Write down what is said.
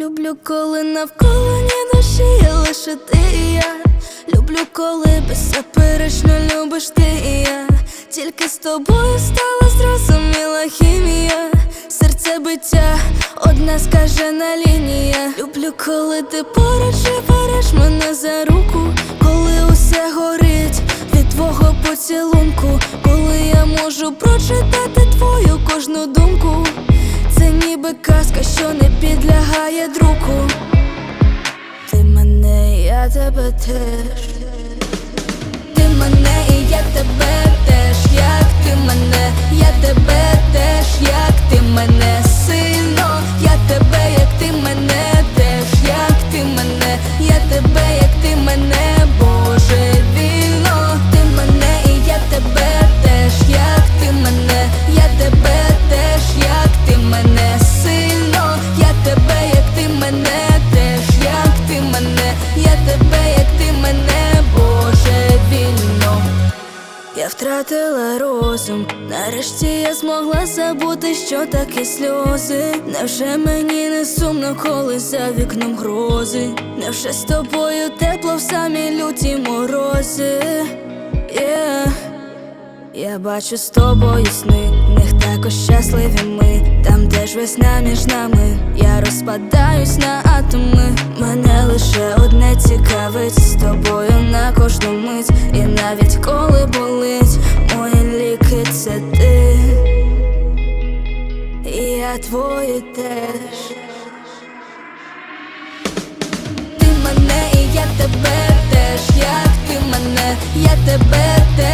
Люблю, коли навколо ні душі є лише ти і я. Люблю, коли беззаперечно любиш ти і я. Тільки з тобою стала зрозуміла хімія. Серце биття, одна скажена лінія. Люблю, коли ти поруч і береш мене за руку, коли усе горить від твого поцілунку, коли я можу прочитати. Казка, що не підлягає друку. Ти мене, я тебе теж. Ти мене і я тебе теж, як ти мене, Я втратила розум, нарешті я змогла забути, що таке сльози. Невже мені не сумно, коли за вікном грози? Невже з тобою тепло в самі люті морози? Yeah. Я бачу з тобою сни, в них також щасливі ми, там теж весна між нами, я розпадаюсь на атоми. Мене лише одне цікавить з тобою на кожну мить, я твоє теж. Ти мене і я тебе теж, як ти мене, я тебе теж.